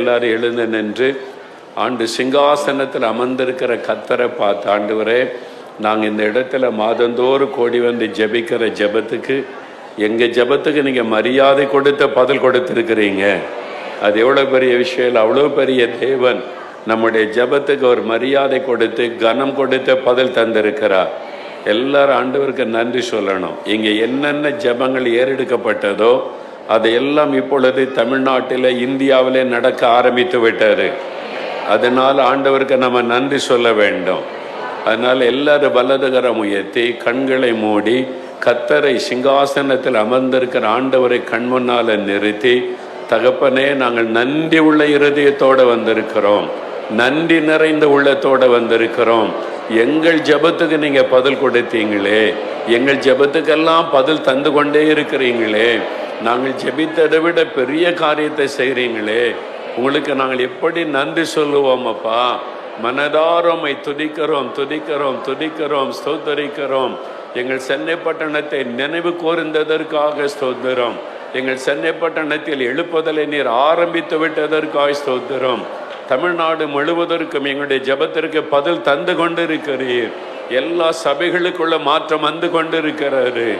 எல்லாரும் எழுந்து நின்று ஆண்டு சிங்காசனத்தில் அமர்ந்திருக்கிற கத்தரை பார்த்து ஆண்டவரே நாங்கள் இந்த இடத்துல மாதந்தோறும் கோடி வந்து ஜெபிக்கிற ஜெபத்துக்கு எங்கள் ஜெபத்துக்கு நீங்கள் மரியாதை கொடுத்த பதில் கொடுத்துருக்கிறீங்க. அது எவ்வளோ பெரிய விஷயம் இல்லை அவ்வளோ பெரிய தேவன் நம்முடைய ஜெபத்துக்கு ஒரு மரியாதை கொடுத்து கனம் கொடுத்த பதில் தந்திருக்கிறார். எல்லாரும் ஆண்டவருக்கு நன்றி சொல்லணும். இங்கே என்னென்ன ஜெபங்கள் ஏறெடுக்கப்பட்டதோ அதையெல்லாம் இப்பொழுது தமிழ்நாட்டில் இந்தியாவிலே நடக்க ஆரம்பித்து விட்டது. அதனால் ஆண்டவருக்கு நம்ம நன்றி சொல்ல வேண்டும். அதனால் எல்லாரும் வலதுகரம் உயர்த்தி கண்களை மூடி கத்தரை சிங்காசனத்தில் அமர்ந்திருக்கிற ஆண்டவரை கண் முன்னால் நிறுத்தி தகப்பனே நாங்கள் நன்றி உள்ள இருதயத்தோடு வந்திருக்கிறோம். நன்றி நிறைந்த உள்ளத்தோடு வந்திருக்கிறோம். எங்கள் ஜெபத்துக்கு நீங்கள் பதில் கொடுத்தீங்களே. எங்கள் ஜெபத்துக்கெல்லாம் பதில் தந்து கொண்டே இருக்கிறீங்களே. நாங்கள் ஜெபித்ததை விட பெரிய காரியத்தை செய்கிறீங்களே உங்களுக்கு நாங்கள் எப்படி நன்றி சொல்லுவோம் அப்பா மனதாரமை துதிக்கிறோம் துதிக்கிறோம் துதிக்கிறோம் ஸ்தோத்தரிக்கிறோம். எங்கள் சென்னை பட்டணத்தை நினைவு கூர்ந்ததற்காக ஸ்தோத்திரம். எங்கள் சென்னை பட்டணத்தில் எழுப்புதலை நீர் ஆரம்பித்து விட்டதற்காக ஸ்தோத்திரம். தமிழ்நாடு முழுவதற்கும் எங்களுடைய ஜெபத்திற்கு பதில் தந்து கொண்டிருக்கிறீர். எல்லா சபைகளுக்குள்ள மாற்றம் வந்து கொண்டிருக்கிறாரு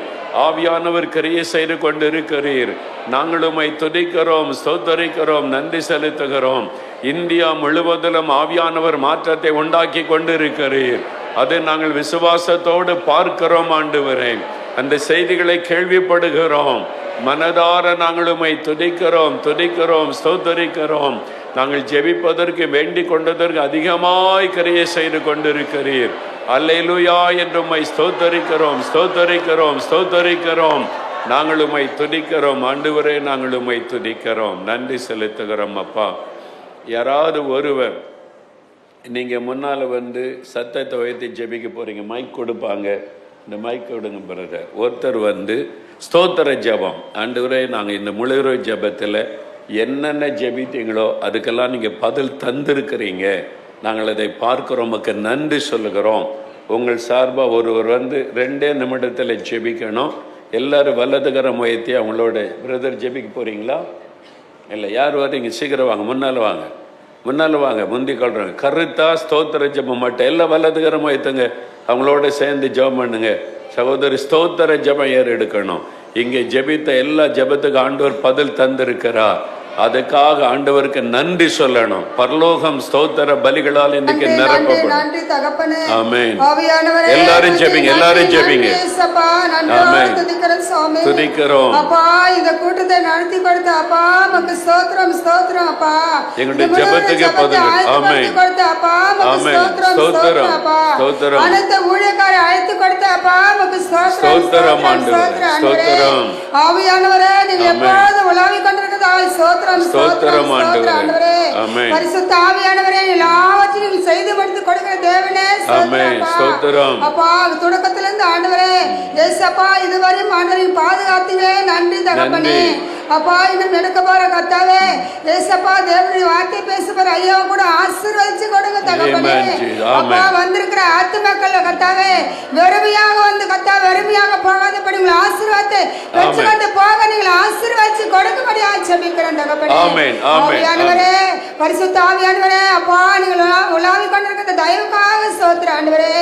ஆவியானவர் கிரியை செய்து கொண்டிருக்கிறீர். நாங்கள் உமை துதிக்கிறோம் ஸ்தோத்தரிக்கிறோம் நன்றி செலுத்துகிறோம். இந்தியா முழுவதிலும் ஆவியானவர் மாற்றத்தை உண்டாக்கி கொண்டிருக்கிறீர். அதை நாங்கள் விசுவாசத்தோடு பார்க்கிறோம் ஆண்டு அந்த செய்திகளை கேள்விப்படுகிறோம். மனதார நாங்கள் உமை துதிக்கிறோம் துதிக்கிறோம் ஸ்தோத்தரிக்கிறோம். நாங்கள் ஜெபிப்பதற்கு வேண்டிக் கொண்டதற்கு அதிகமாய் கிரியை செய்து கொண்டிருக்கிறீர். அல்லேலூயா என்று உம்மை ஸ்தோத்தரிக்கிறோம் ஸ்தோத்தரிக்கிறோம் ஸ்தோத்தரிக்கிறோம். நாங்கள் உம்மை துதிக்கிறோம் ஆண்டுவரே நாங்கள் உம்மை துதிக்கிறோம். நன்றி செலுத்துகிறோம் அப்பா. யாராவது ஒருவர் நீங்கள் முன்னால் வந்து சத்தத்தை உயர்த்தி ஜெபிக்க போகிறீங்க மைக் கொடுப்பாங்க. இந்த மைக் கொடுங்க பிரதர் ஒருத்தர் வந்து ஸ்தோத்திர ஜெபம். ஆண்டுவரே நாங்கள் இந்த முழுகிற ஜெபத்தில் என்னென்ன ஜெபித்தீங்களோ அதுக்கெல்லாம் நீங்கள் பதில் தந்திருக்கிறீங்க. நாங்கள் அதை பார்க்கிறோம். உமக்கு நன்றி சொல்லுகிறோம். உங்கள் சார்பாக ஒருவர் வந்து ரெண்டே நிமிடத்தில் ஜெபிக்கணும். எல்லாரும் வல்லதுகர முயற்சி அவங்களோட பிரதர் ஜெபிக்க போகிறீங்களா இல்லை யார் வரீங்க சீக்கிரம் வாங்க முன்னால் வாங்க. முன்னால் வாங்க முந்தி கொள்றாங்க கருத்தா ஸ்தோத்திர ஜபம் மட்டும். எல்லாம் வலதுகரம் ஏற்றுங்க அவங்களோட சேர்ந்து ஜெபம் பண்ணுங்க. சகோதரி ஸ்தோத்திர ஜபம் ஏறு எடுக்கணும் இங்கே ஜெபித்த எல்லா ஜெபத்துக்கு ஆண்டவர் பதில் தந்திருக்கிறார். அதுக்காக ஆண்டவருக்கு நன்றி சொல்லணும் பரலோகம் ஸ்தோத்திர பலிகளால் இன்னைக்கு நிரப்பப்படும் ஆமென். எல்லாரும் ஜெபிங்க, எல்லாரும் ஜெபிங்க. ஆமென். துதிக்கிறோம். அப்பா இந்த கூட்டத்தை நடத்தி கொடுத்த அப்பா உமக்கு ஸ்தோத்திரம் ஸ்தோத்திரம் அப்பா எங்களுடைய ஜெபத்துக்கு ஜெபத்தை பதில். ஆமென். ஆமென். ஸ்தோத்திரம் ஸ்தோத்திரம். அனைத்து ஊழியக்காரை அழைத்து கொடுத்த அப்பா உமக்கு ஸ்தோத்திரம் ஸ்தோத்திரம் ஆண்டவரே. ஆவியானவரே நீங்க ஆமென். எப்பொழுதும் உலாவிக் கொண்டிருக்கிறதால் ஸ்தோத்திரம் ஸ்தோத்திரம் ஸ்தோத்திரம் ஆண்டவரே. ஸ்தோத்திரம் ஆண்டவரே ஆமென். பரிசுத்த ஆவியானவரே எல்லாவற்றையும் செய்து முடித்து கொடுக்கிற தேவனே ஆமென். ஸ்தோத்திரம் ஸ்தோத்திரம். அப்பா தொடக்கத்திலிருந்து ஆண்டவரே ஏசப்பா இதுவரையும் ஆண்டவரையும் பாதுகாத்தீங்களே நன்றி தகப்பனே. அப்பா இன்னும் எடுக்க போற கத்தாவே ஏசப்பா தேவனுடைய வார்த்தை பேச போற ஐயா கூட ஆசீர்வதிச்சு கொடுங்க தகப்பனே. அப்பா. வந்திருக்கிற ஆத்துமக்கள் கத்தாவே வெறுமையாக வந்து கத்தா வெறுமையாக போகாதபடி உங்களை ஆசீர்வாதத்தை வச்சுக்கொண்டு போக நீங்கள் ஆசீர்வதிச்சு கொடுக்கும்படியா செபிக்கிறேன் தகப்பனே ஆவியானவரே பரிசுத்த ஆவியானவரே அப்பா நீங்கள் உலா- உலாவிக் கொண்டிருக்கிற தயவுக்காக சோத்திர ஆண்டவரே.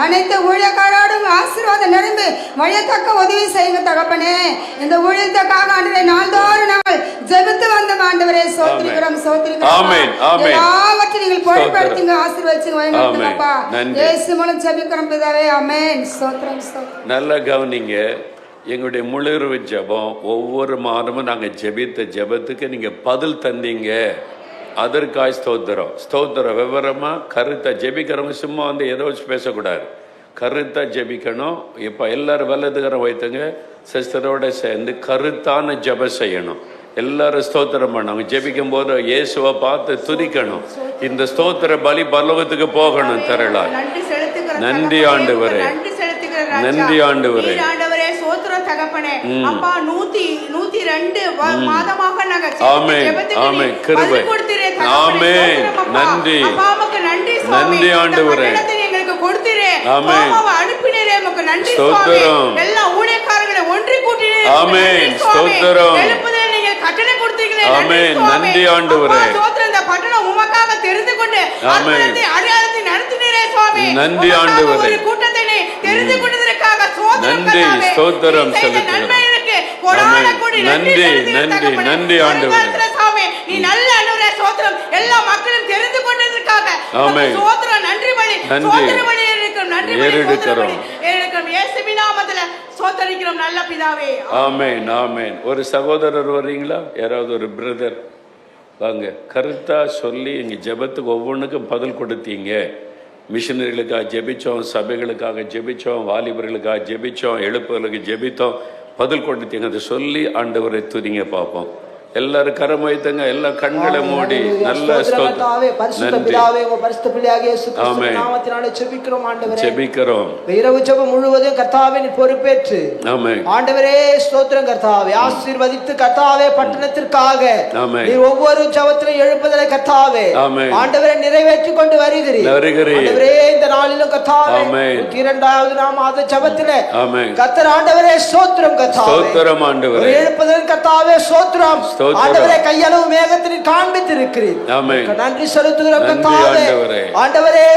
அனைத்து ஊழியக்காரோடும் ஆசீர்வாதம் நிரம்பி வழியத்தக்க உதவி செய்யுங்க தகப்பனே. இந்த ஊழியத்துக்காக ஆண்டவரே நாள்தோறும் நாங்கள் ஜெபித்து வந்த ஆண்டவரே. சோத்திரிக்கிறோம் சோத்திரிக்கிறோம். எல்லாவற்றையும் நீங்கள் பொருட்படுத்திங்க ஆசீர்வதிச்சுங்க வழிநடத்துங்க ஆமென். அப்பா நன்றி. இயேசு மூலம் ஜெபிக்கிறோம் பிதாவே. ஆமென். ஸ்தோத்திரம் ஸ்தோத்திரம். நல்லா கவனிங்க. எங்களுடைய முழுர்வு ஜெபம் ஒவ்வொரு மாதமும் நாங்கள் ஜெபித்த ஜெபத்துக்கு நீங்கள் பதில் தந்தீங்க. அதற்காய் ஸ்தோத்திரம். ஸ்தோத்திரம் விவரமாக கருத்தை ஜெபிக்கிறவங்க சும்மா வந்து ஏதோ வச்சு பேசக்கூடாது. கருத்தா ஜெபிக்கணும். இப்போ எல்லாரும் வல்லதுகரம் வைத்துங்க. சிஸ்டரோட சேர்ந்து கருத்தான ஜெபம் செய்யணும். எல்லாரும் ஸ்தோத்திரம் பண்ணாங்க ஜெபிக்கும் போது இயேசுவை பார்த்து துதிக்கணும். இந்த ஸ்தோத்திர பலி பல்லவத்துக்கு போகணும் திரளாய். நன்றி தகப்பனே, ஆண்டவரே. நன்றி செலுத்துகிற ராஜா. நன்றி. நன்றி. அப்பா, உமக்கு நன்றி கட்டளை கொடுத்தீங்களே ஆமென். நன்றி ஆண்டவரே. ஸ்தோத்திரம். இந்த பட்டணம் உமக்காக தெரிந்து கொண்டு. அற்புதத்தை, அடையாளத்தை நடத்தினீரே சுவாமி நன்றி ஆண்டவரே. ஒரு கூட்டத்தை தெரிந்து கொண்டதற்காக ஸ்தோத்திரம் நன்றி. ஸ்தோத்திரம் செலுத்துகிறோம். நன்றி, நன்றி. நன்றி ஆண்டவரே. நீ நல்ல அனுரே சோத்திரம் எல்லா மக்களும் தெரிந்து கொண்டதற்காக ஆமென். சோத்திரம் நன்றி பலி நன்றி. பலி இருக்கிறோம் நன்றி பலி ஏறெடுக்கிறோம். சோதரிக்கிறோம் நல்ல பிதாவே. ஆமேன் ஆமேன். ஒரு சகோதரர் வர்றீங்களா? யாராவது ஒரு பிரதர் வாங்க கருத்தா சொல்லி எங்க ஜெபத்துக்கு ஒவ்வொன்றுக்கும் பதில் கொடுத்தீங்க. மிஷினரிகளுக்காக ஜெபிச்சோம் சபைகளுக்காக ஜெபிச்சோம் வாலிபர்களுக்காக ஜெபிச்சோம் எழுப்புகளுக்கு ஜெபித்தோம். பதில் கொடுத்தீங்க. அதை சொல்லி ஆண்டவரை துதிங்க பார்ப்போம். எல்லாரும் கரம் வைத்தங்க எல்லாம் கண்களை மூடி நல்ல ஜெபிக்கிறோம் இரவு ஜெபம் முழுவதும் கர்த்தாவே நீ பொறுப்பேற்று. ஆண்டவரே ஸ்தோத்திரம் கர்த்தாவே. ஆசீர்வதித்து கர்த்தாவே பட்டணத்திற்காக. நீ ஒவ்வொரு ஜெபத்திலும் எழுப்புதலை கர்த்தாவே. ஆண்டவரே நிறைவேற்றி கொண்டு வருகிறீர். ஆண்டவரே இந்த நாளிலும் கர்த்தாவே இரண்டாவது நாம அந்த ஜெபத்திலே கர்த்தர் ஆண்டவரே ஸ்தோத்திரம் கர்த்தாவே. ஸ்தோத்திரம் ஆண்டவரே. எழுப்புதல் கர்த்தாவே ஸ்தோத்திரம். ஆண்டவரே கையளவு மேகத்தில் காண்பித்திருக்கிறீர். நன்றி செலுத்துகிறோம் நன்றி கர்த்தாவே. ஆண்டவரே.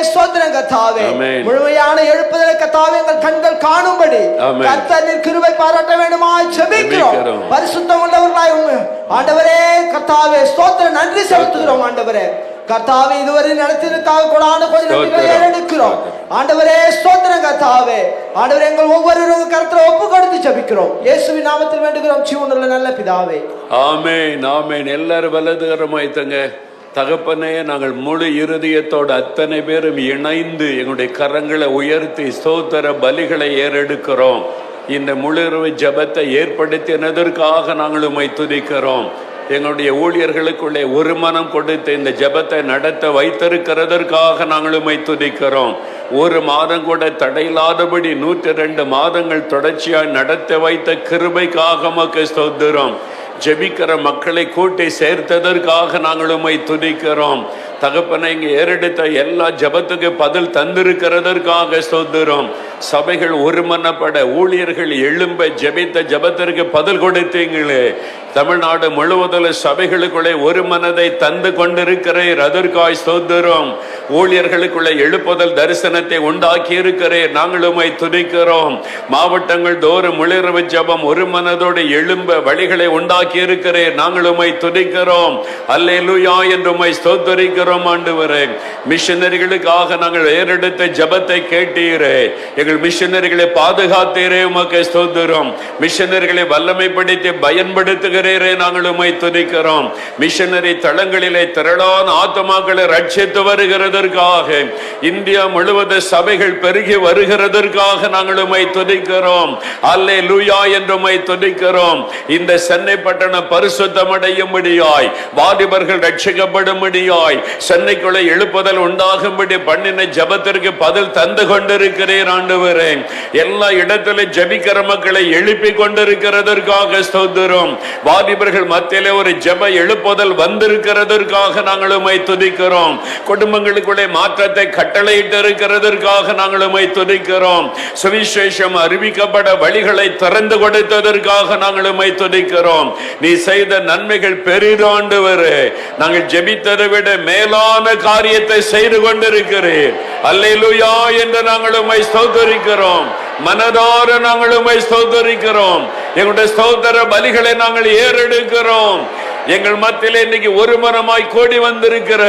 கர்த்தாவே. ஆமென். முழுமையான எழுப்புதலை எங்கள் கண்கள் காணும்படி. நீர் கிருபை பாராட்ட வேண்டுமா ஜெபிக்கிறோம். பரிசுத்தம் உள்ளவர்களாய் ஆண்டவரே கர்த்தாவே ஸ்தோத்திரம் நன்றி செலுத்துகிறோம் ஆண்டவரே. கர்த்தாவே இதுவரை நடத்தினதுக்காக கொடான கொஞ்சம் நன்றிகளை. ஏறெடுக்கிறோம் ஆண்டவரே ஸ்தோத்திரம் கர்த்தாவே. ஆண்டவரே எங்கள் ஒவ்வொருவரும் கருத்துல ஒப்பு கொடுத்து ஜெபிக்கிறோம். இயேசுவின் நாமத்தில் வேண்டுகிறோம். ஜீவனுள்ள நல்ல பிதாவே. ஆமென் ஆமென். எல்லாரும் வலதுகரமாய் தங்க தகப்பனே நாங்கள் முழு இருதயத்தோடு அத்தனை பேரும் இணைந்து எங்களுடைய கரங்களை உயர்த்தி ஸ்தோத்திர பலிகளை ஏறெடுக்கிறோம். இந்த முழு இரவு ஜெபத்தை ஏற்படுத்தினதற்காக நாங்கள் உம்மை துதிக்கிறோம். எங்களுடைய ஊழியர்களுக்குள்ளே ஒரு மனம் கொடுத்து இந்த ஜெபத்தை நடத்த வைத்திருக்கிறதற்காக நாங்கள் துதிக்கிறோம். ஒரு மாதம் கூட தடையில்லாதபடி நூற்றி ரெண்டு மாதங்கள் தொடர்ச்சியாக நடத்த வைத்த கிருபைக்காக மக்கு ஸ்தோத்திரம். ஜெபிக்கிற மக்களை கூட்டி சேர்த்ததற்காக நாங்கள் துதிக்கிறோம். தகப்பனை இங்கே ஏறெடுத்த எல்லா ஜபத்துக்கு பதில் தந்திருக்கிறதற்காக ஸ்தோத்திரம். சபைகள் ஒருமனப்பட ஊழியர்கள் எழும்ப ஜெபித்த ஜெபத்திற்கு பதில் கொடுத்தீங்களே. தமிழ்நாடு முழுவதும் சபைகளுக்குள்ளே ஒரு மனதை தந்து கொண்டிருக்கிறீர். அதற்காய் சோதரும் ஊழியர்களுக்குள்ளே எழுப்புதல் தரிசனத்தை உண்டாக்கி இருக்கிறீர் நாங்கள் உம்மை துதிக்கிறோம். மாவட்டங்கள் தோறும் முளிரவு ஜெபம் ஒரு மனதோடு எழும்ப வழிகளை உண்டாக்கி இருக்கிறீர் நாங்கள் உம்மை துதிக்கிறோம். அல்லேலூயா என்று உமை ஸ்தோத்தரிக்கிறோம் ஆண்டவரே. மிஷனரிகளுக்காக நாங்கள் ஏறெடுத்த ஜெபத்தை கேட்டீரே. எங்கள் மிஷனரிகளை பாதுகாத்தீரே உமக்கு ஸ்தோத்திரம். மிஷனரிகளை வல்லமைப்படுத்தி பயன்படுத்துகிறீரே நாங்கள் உமை துதிக்கிறோம். மிஷனரி தளங்களிலே திரளான ஆத்மாக்களை ரட்சித்து வருகிறதற்காக இந்தியா முழுவதும் சபைகள் பெருகி வருகிறதற்காக நாங்கள் உமை துதிக்கிறோம். அல்லே லூயா என்று உமை துதிக்கிறோம். இந்த சென்னை பட்டணம் பரிசுத்தமடையும்படியாய் வாலிபர்கள் ரட்சிக்கப்படும்படியாய் சென்னைக்குள்ள எழுப்புதல் உண்டாகும்படி பண்ணின ஜெபத்திற்கு பதில் தந்து கொண்டிருக்கிறீர் ஆண்டவரே எல்லா இடத்துல ஜபிக்கிற மக்களை எழுப்பி கொண்டிருக்கிறதற்காக ஸ்தோத்திரம். வாலிபர்கள் மத்தியில ஒரு ஜப எழுப்புதல் வந்திருக்கிறதற்காக நாங்கள் உமை துதிக்கிறோம். குடும்பங்களுக்குள்ளே மாற்றத்தை கட்டளையிட்டு இருக்கிறதற்காக நாங்கள் உமை துதிக்கிறோம். சுவிசேஷம் அறிவிக்கப்பட வழிகளை திறந்து கொடுத்ததற்காக நாங்கள் உமை துதிக்கிறோம். நீ செய்த நன்மைகள் பெரிதாண்டவரே நாங்கள் ஜெபித்ததை விட மேலான காரியத்தை செய்து கொண்டிருக்கிறேன் அல்லேலூயா என்று நாங்கள் உமை உம்மை ஸ்தோத்தரிக்கிறோம். மனதார நாங்கள் உண்மை ஸ்தோத்தரிக்கிறோம். எங்களுடைய ஸ்தோத்திர பலிகளை நாங்கள் ஏறெடுக்கிறோம். எங்கள் மத்தியில் இன்னைக்கு ஒரு மனமாய் கோடி வந்திருக்கிற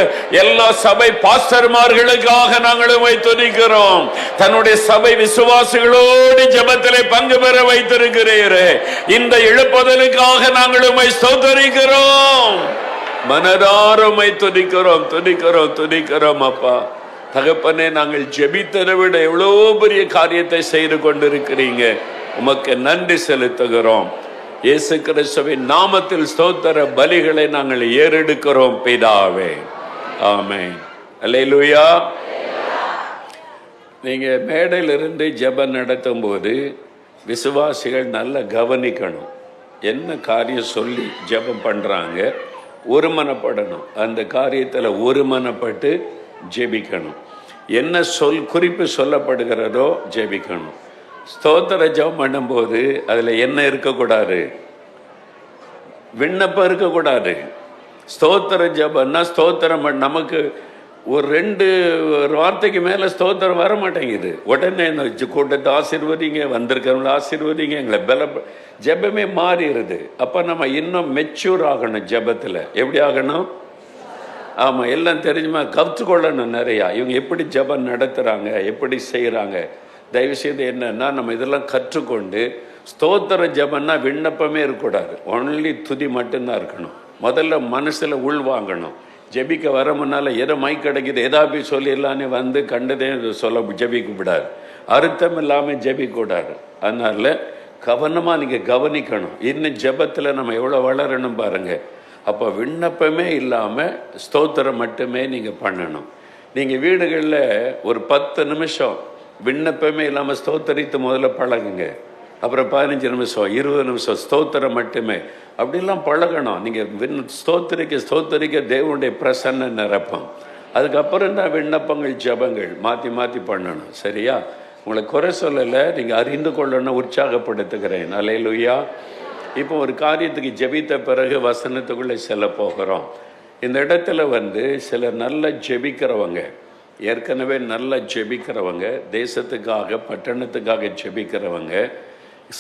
எல்லா சபை பாஸ்டர்மார்களுக்காக நாங்கள் உம்மை துதிக்கிறோம். தன்னுடைய சபை விசுவாசிகளோடு ஜபத்திலே பங்கு பெற வைத்திருக்கிறீரே. இந்த இழுப்புதலுக்காக நாங்கள் உண்மை ஸ்தோத்தரிக்கிறோம் மனதாரமை துணிக்கிறோம் துணிக்கிறோம் துணிக்கிறோம் அப்பா. தகப்பனே நாங்கள் ஜெபித்ததை விட எவ்வளோ பெரிய காரியத்தை செய்து கொண்டிருக்கிறீங்க. உமக்கு நன்றி செலுத்துகிறோம். இயேசு கிறிஸ்துவின் நாமத்தில் ஸ்தோத்திர பலிகளை நாங்கள் ஏறெடுக்கிறோம் பிதாவே. ஆமென். அல்லேலூயா. நீங்க மேடையிலிருந்து ஜெபம் நடத்தும் போது விசுவாசிகள் நல்லா கவனிக்கணும். என்ன காரியம் சொல்லி ஜெபம் பண்றாங்க? ஒருமனப்படணும். அந்த காரியத்தில் ஒருமனப்பட்டு ஜெபிக்கணும் என்ன சொல் குறிப்பு சொல்லப்படுகிறதோ ஜெபிக்கணும் ஸ்தோத்திர ஜெபம் பண்ணும்போது அதில் என்ன இருக்கக்கூடாது? விண்ணப்பம் இருக்கக்கூடாது. ஸ்தோத்திர ஜபம்னா ஸ்தோத்திரம் நமக்கு ஒரு ரெண்டு ஒரு வார்த்தைக்கு மேலே ஸ்தோத்திரம் வர மாட்டேங்குது. உடனே என்ன கூட்டத்தை ஆசீர்வதிங்க வந்திருக்கிறவங்களை ஆசீர்வதிங்க எங்களை பல ஜெபமே மாறிடுது. அப்போ நம்ம இன்னும் மெச்சூர் ஆகணும் ஜபத்தில். எப்படி ஆகணும்? ஆமாம் எல்லாம் தெரிஞ்சுமா கற்றுக்கொள்ளணும் நிறையா. இவங்க எப்படி ஜெபம் நடத்துகிறாங்க எப்படி செய்கிறாங்க தயவுசெய்து என்னென்னா என்னன்னா நம்ம இதெல்லாம் கற்றுக்கொண்டு ஸ்தோத்திர ஜபம்னா விண்ணப்பமே இருக்கக்கூடாது. ஒன்லி துதி மட்டும்தான் இருக்கணும். முதல்ல மனசில் உள் வாங்கணும். ஜெபிக்க வர முன்னால எதை மை கிடைக்குது எதா போய் சொல்லிடலான்னு வந்து கண்டதே சொல்ல ஜெபிக்க கூடாது. அர்த்தம் இல்லாமல் ஜெபிக்க கூடாது. அதனால நீங்கள் கவனிக்கணும். இன்னும் ஜபத்தில் நம்ம எவ்வளோ வளரணும் பாருங்கள் அப்போ விண்ணப்பமே இல்லாமல் ஸ்தோத்திரம் மட்டுமே நீங்கள் பண்ணணும். நீங்கள் வீடுகளில் ஒரு பத்து நிமிஷம் விண்ணப்பமே இல்லாமல் ஸ்தோத்தரித்து முதல்ல பழகுங்க. அப்புறம் பதினஞ்சு நிமிஷம் இருபது நிமிஷம் ஸ்தோத்திரம் மட்டுமே. அப்படிலாம் பழகணும். நீங்கள் விண் ஸ்தோத்திரிக்க ஸ்தோத்திரிக்க தேவனுடைய பிரசன்ன நிரப்பம். அதுக்கப்புறம் தான் விண்ணப்பங்கள் ஜெபங்கள் மாற்றி மாற்றி பண்ணணும். சரியா? உங்களை குறை சொல்லலை நீங்கள் அறிந்து கொள்ளணும் உற்சாகப்படுத்துகிறேன். அலையிலுயா இப்போ ஒரு காரியத்துக்கு ஜெபித்த பிறகு வசனத்துக்குள்ளே செல்ல போகிறோம். இந்த இடத்துல வந்து சில நல்ல ஜெபிக்கிறவங்க ஏற்கனவே நல்ல ஜெபிக்கிறவங்க தேசத்துக்காக பட்டணத்துக்காக ஜெபிக்கிறவங்க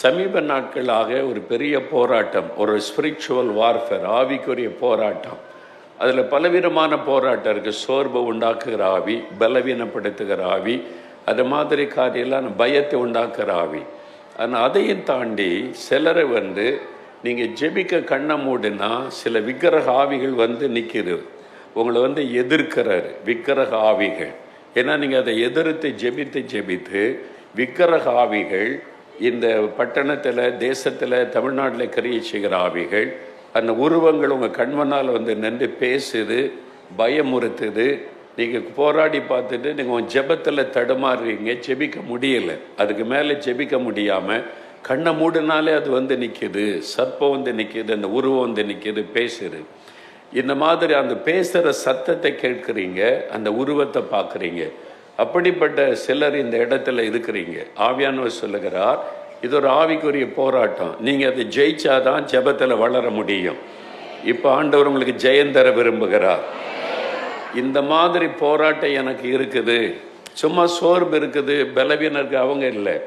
சமீப நாட்களாக ஒரு பெரிய போராட்டம் ஒரு ஸ்பிரிச்சுவல் வார்ஃபேர் ஆவிக்குரிய போராட்டம். அதில் பலவிதமான போராட்டம் இருக்குது சோர்வை உண்டாக்குகிற ஆவி பலவீனப்படுத்துகிற ஆவி அது மாதிரி காரியெல்லாம் பயத்தை உண்டாக்குற ஆவி. ஆனால் அதையும் தாண்டி சிலரை வந்து நீங்கள் ஜெபிக்க கண்ணை மூடினா சில விக்கிரக ஆவிகள் வந்து நிற்கிறது உங்களை வந்து எதிர்க்கிறாரு விக்கிரக ஆவிகள். ஏன்னா நீங்கள் அதை எதிர்த்து ஜெபித்து ஜெபித்து விக்கிரக ஆவிகள் இந்த பட்டணத்தில் தேசத்தில் தமிழ்நாட்டில் கிரியை செய்கிற ஆவிகள் அந்த உருவங்கள் உங்கள் கண்மனால் வந்து நின்று பேசுது பயமுறுத்துது நீங்கள் போராடி பார்த்துட்டு நீங்கள் உன் ஜெபத்தில் தடுமாறுறீங்க ஜெபிக்க முடியல. அதுக்கு மேலே ஜெபிக்க முடியாமல் கண்ணை மூடினாலே அது வந்து நிற்கிது சர்ப்பம் வந்து நிற்கிது அந்த உருவம் வந்து நிற்கிது பேசுது. இந்த மாதிரி அந்த பேசுகிற சத்தத்தை கேட்குறீங்க அந்த உருவத்தை பார்க்குறீங்க. அப்படிப்பட்ட சிலர் இந்த இடத்துல இருக்கிறீங்க. ஆவியானவர் சொல்லுகிறார் இது ஒரு ஆவிக்குரிய போராட்டம். நீங்கள் அதை ஜெயிச்சாதான் ஜெபத்தில் வளர முடியும். இப்போ ஆண்டவர் உங்களுக்கு ஜெயம் தர விரும்புகிறார். இந்த மாதிரி போராட்டம் எனக்கு இருக்குது. சும்மா சோர்வு இருக்குது பலவீனம் இருக்கு அவங்க இல்லை.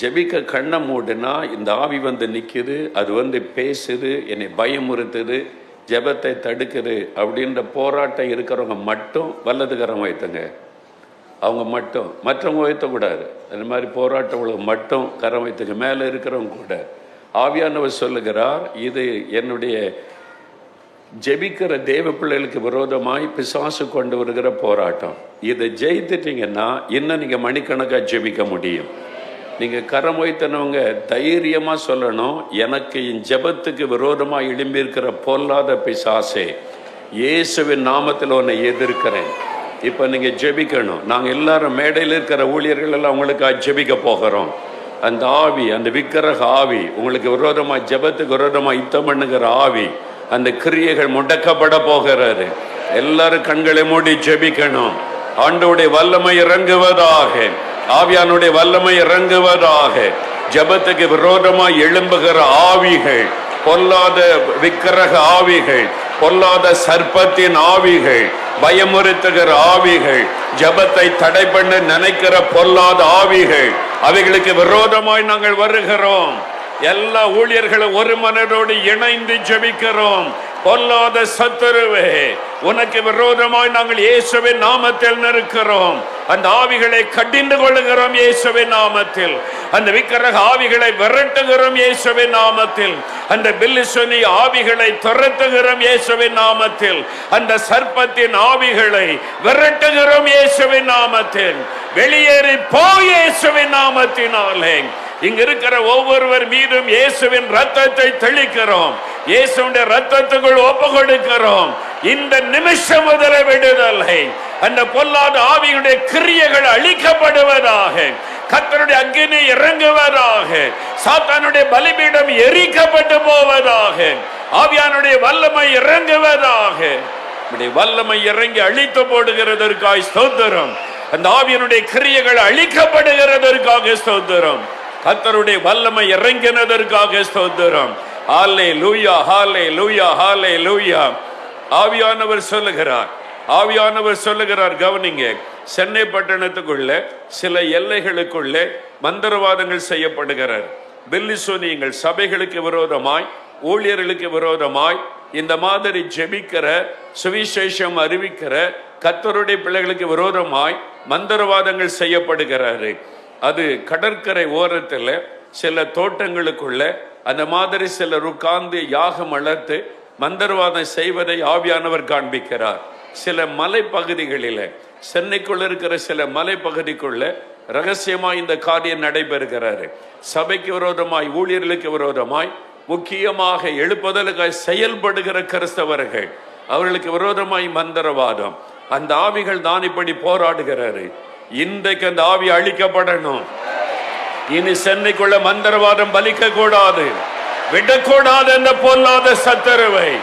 ஜெபிக்க கண்ணை மூடுனா இந்த ஆவி வந்து நிற்குது அது வந்து பேசுது என்னை பயமுறுத்துது ஜெபத்தை தடுக்குது அப்படின்ற போராட்டம் இருக்கிறவங்க மட்டும் வல்லதுகரம் வைத்துங்க. அவங்க மட்டும். மற்றவங்க வைத்தக்கூடாது. அந்த மாதிரி போராட்டம் உள்ளவங்க மட்டும் கரம் வைத்துக்க மேலே இருக்கிறவங்க கூட. ஆவியானவர் சொல்லுகிறார் இது என்னுடைய ஜெபிக்கிற தேவ பிள்ளைகளுக்கு விரோதமாய் பிசாசு கொண்டு வருகிற போராட்டம். இதை ஜெயித்துட்டீங்கன்னா இன்னும் நீங்கள் மணிக்கணக்காக ஜெபிக்க முடியும். நீங்கள் கரம் வைத்தனவங்க தைரியமாக சொல்லணும். எனக்கு என் ஜெபத்துக்கு விரோதமாக எழும்பியிருக்கிற பொல்லாத பிசாசே இயேசுவின் நாமத்தில் உன்னை எதிர்க்கிறேன். இப்போ நீங்கள் ஜெபிக்கணும். நாங்கள் எல்லாரும் மேடையில் இருக்கிற ஊழியர்கள் எல்லாம் உங்களுக்கு ஜெபிக்க போகிறோம். அந்த ஆவி அந்த விக்கிரக ஆவி உங்களுக்கு விரோதமாக ஜெபத்துக்கு விரோதமாக யுத்தம் பண்ணுகிற ஆவி அந்த கிரியைகள் முடக்கப்பட போகிறாரு எல்லாரும் கண்களை மூடி ஜெபிக்கணும். ஆண்டோடைய வல்லமை இறங்குவதாக. ஆவியானுடைய வல்லமை இறங்குவதாக. ஜெபத்துக்கு விரோதமாய் எழும்புகிற ஆவிகள் பொல்லாத விக்கிரக ஆவிகள் பொல்லாத சர்ப்பத்தின் ஆவிகள் பயமுறுத்துகிற ஆவிகள் ஜெபத்தை தடை பண்ண நினைக்கிற பொல்லாத ஆவிகள் அவைகளுக்கு விரோதமாய் நாங்கள் வருகிறோம். எல்லா ஊழியர்களும் ஒரு மனதோடு இணைந்து ஜெபிக்கிறோம். பொல்லாத சத்துருவே உனக்கு விரோதமாய் நாங்கள் இயேசுவின் நாமத்தில் நிற்கிறோம். அந்த ஆவிகளை கடிந்து கொள்ளுகிறோம் இயேசுவின் நாமத்தில். அந்த விக்கிரக ஆவிகளை விரட்டுகிறோம் இயேசுவின் நாமத்தில். அந்த பில்லிசுனி ஆவிகளை துரத்துகிறோம் இயேசுவின் நாமத்தில். அந்த சர்ப்பத்தின் ஆவிகளை விரட்டுகிறோம் இயேசுவின் நாமத்தில். வெளியேறி போ இயேசுவின் நாமத்தினாலே. இங்க இருக்கிற ஒவ்வொருவர் மீதும் இயேசுவின் ரத்தத்தை தெளிக்கிறோம். இயேசுடைய ரத்தத்துக்குள் ஒப்பு கொடுக்கிறோம். இந்த நிமிஷம் முதல விடுதலை. அந்த பொல்லாத ஆவியுடைய கிரியைகள் அழிக்கப்படுவதாக கத்தருடைய அக்னி இறங்குவதாக சாத்தானுடைய பலிபீடம் எரிக்கப்பட்டு போவதாக ஆவியானுடைய வல்லமை இறங்குவதாக. வல்லமை இறங்கி அழித்து போடுகிறதற்காய் ஸ்தோத்திரம். அந்த ஆவியனுடைய கிரியைகள் அழிக்கப்படுகிறதற்காக ஸ்தோத்திரம். கத்தருடைய வல்லமை இறங்கினதற்காக ஸ்தோத்திரம். ஹாலே லூயா ஹாலே லூயா ஹாலே லூயா ஆவியானவர் சொல்லுகிறார். ஆவியானவர் சொல்லுகிறார் கவனிங்க. சென்னை பட்டணத்துக்குள்ள சில எல்லைகளுக்குள்ளே மந்திரவாதங்கள் செய்யப்படுகிறார். பில்லி சூனியங்கள் சபைகளுக்கு விரோதமாய் ஊழியர்களுக்கு விரோதமாய் இந்த மாதிரி ஜெபிக்கிற சுவிசேஷம் அறிவிக்கிற கத்தருடைய பிள்ளைகளுக்கு விரோதமாய் மந்திரவாதங்கள் செய்யப்படுகிறாரு. அது கடற்கரை ஓரத்தில் சில தோட்டங்களுக்குள்ள அந்த மாதிரி சிலர் உட்கார்ந்து யாகம் வளர்த்து மந்திரவாதம் செய்வதை ஆவியானவர் காண்பிக்கிறார். சில மலைப்பகுதிகளில் சென்னைக்குள்ள இருக்கிற சில மலைப்பகுதிக்குள்ள ரகசியமாய் இந்த காரியம் நடைபெறுகிறாரு சபைக்கு விரோதமாய் ஊழியர்களுக்கு விரோதமாய் முக்கியமாக எழுப்புதலுக்காக செயல்படுகிற கிறிஸ்தவர்கள் அவர்களுக்கு விரோதமாய் மந்திரவாதம். அந்த ஆவிகள் தான் இப்படி போராடுகிறாரு இன்றைக்கு அந்த ஆவி அழிக்கப்படணும். இனி சென்னைக்குள்ள மந்திரவாதம் பலிக்க கூடாது விடக்கூடாது என்ற பொல்லாத சத்தருவை.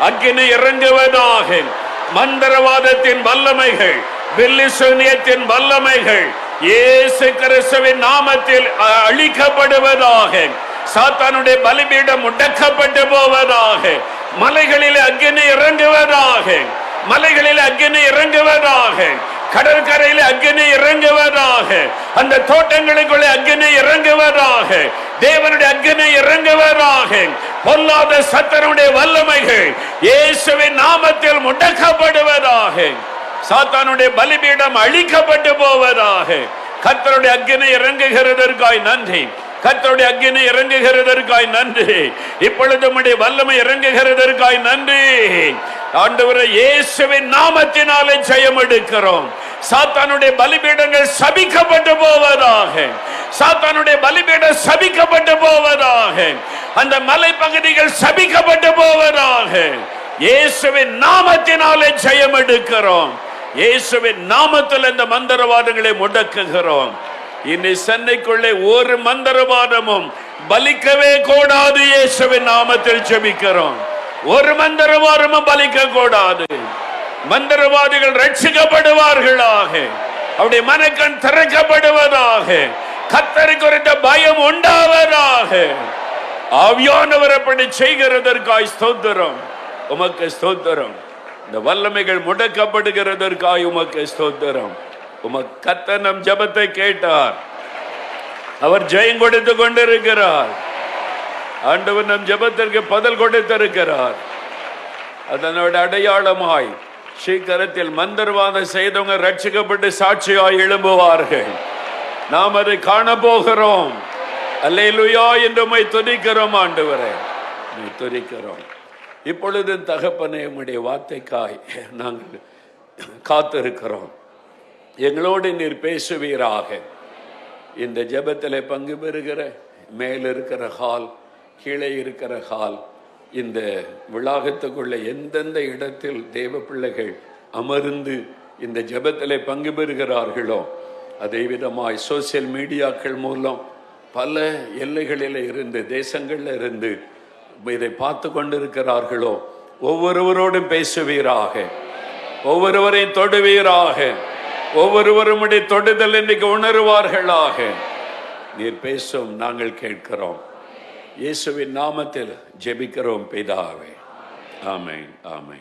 அக்கினி இறங்குவதாக. மந்திரவாதத்தின் வல்லமைகள் பில்லிசூனியத்தின் வல்லமைகள் இயேசு கிறிஸ்துவின் நாமத்தில் அ- அழிக்கப்படுவதாக. சாத்தானுடைய பலிபீடம் முடக்கப்பட்டு போவதாக. மலைகளில் அக்கினி இறங்குவதாக. மலைகளில் அக்கினி இறங்குவதாக. கடற்கரையில் அக்கினி இறங்குவதாக. அந்த தோட்டங்களுக்குள்ளே அக்கினி இறங்குவதாக. தேவனுடைய அக்கினி இறங்குவதாக. பொல்லாத சத்தனுடைய வல்லமைகள் இயேசுவின் நாமத்தில் முடக்கப்படுவதாக. சாத்தானுடைய பலிபீடம் அழிக்கப்பட்டு போவதாக. கத்தருடைய அக்கினி இறங்குகிறதற்காய் நன்றி. கத்தருடைய அக்கினி இறங்குகிறதற்காய் நன்றி. இப்பொழுது உம்முடைய வல்லமை இறங்குகிறதற்காய் நன்றி. ஆண்டவரை இயேசுவின் நாமத்தினாலே ஜெயம் எடுக்கிறோம் சாத்தானுடைய பலிபீடங்கள் சபிக்கப்பட்டு போவதாக. சாத்தானுடைய பலிபீடம் சபிக்கப்பட்டு போவதாக. அந்த மலைப்பகுதிகள் சபிக்கப்பட்டு போவதாக. இயேசுவின் நாமத்தினாலே ஜெயம் எடுக்கிறோம் இயேசுவின் நாமத்தில் இந்த மந்திரவாதங்களை முடக்குகிறோம். இனி சென்னைக்குள்ளே ஒரு மந்திரவாதமும் பலிக்கவே கூடாது இயேசுவின் நாமத்தில் செபிக்கிறோம் ஒரு மந்திரவாதமும் பலிக்க கூடாது. மந்திரவாதிகள் ரட்சிக்கப்படுவார்களாக. அவருடைய மனக்கண் திறக்கப்படுவதாக. கத்தரை குறித்த பயம் உண்டாவதாக. ஆவியானவர் அப்படி செய்கிறதற்காய் ஸ்தோத்திரம். உமக்கு ஸ்தோத்திரம். இந்த வல்லமைகள் முடக்கப்படுகிறதற்காய் உமக்கு ஸ்தோத்திரம். உமக்கு கத்த நம் ஜபத்தை கேட்டார். அவர் ஜெயம் கொடுத்து கொண்டிருக்கிறார். ஆண்டவர் நம் ஜெபத்திற்கு பதில் கொடுத்திருக்கிறார். அதனோட அடையாளமாய் சீக்கிரத்தில் மந்திரவாதம் செய்தவங்க ரட்சிக்கப்பட்டு சாட்சியாய் எழும்புவார்கள். நாம் அதை காண போகிறோம் அல்லையிலுயா என்று உம்மை துணிக்கிறோம் ஆண்டவரே. உம்மை துணிக்கிறோம் இப்பொழுது தகப்பனே உம்முடைய வார்த்தைக்காய் நாங்கள் காத்திருக்கிறோம். எங்களோடு நீர் பேசுவீராக. இந்த ஜெபத்தில் பங்கு பெறுகிற மேல் இருக்கிற ஹால் கீழே இருக்கிற ஹால் இந்த விழாகத்துக்குள்ள எந்தெந்த இடத்தில் தேவ பிள்ளைகள் அமர்ந்து இந்த ஜெபத்தில் பங்கு பெறுகிறார்களோ அதே விதமாய் சோசியல் மீடியாக்கள் மூலம் பல எல்லைகளில் இருந்து தேசங்களில் இருந்து இதை பார்த்து கொண்டிருக்கிறார்களோ ஒவ்வொருவரோடும் பேசுவீராக. ஒவ்வொருவரையும் தொடுவீராக. ஒவ்வொருவரும் தொடுதல் இன்னைக்கு உணருவார்களாக. நீர் பேசும் நாங்கள் கேட்கிறோம். இயேசுவின் நாமத்தில் ஜெபிக்கிறோம் பிதாவே. ஆமை ஆமை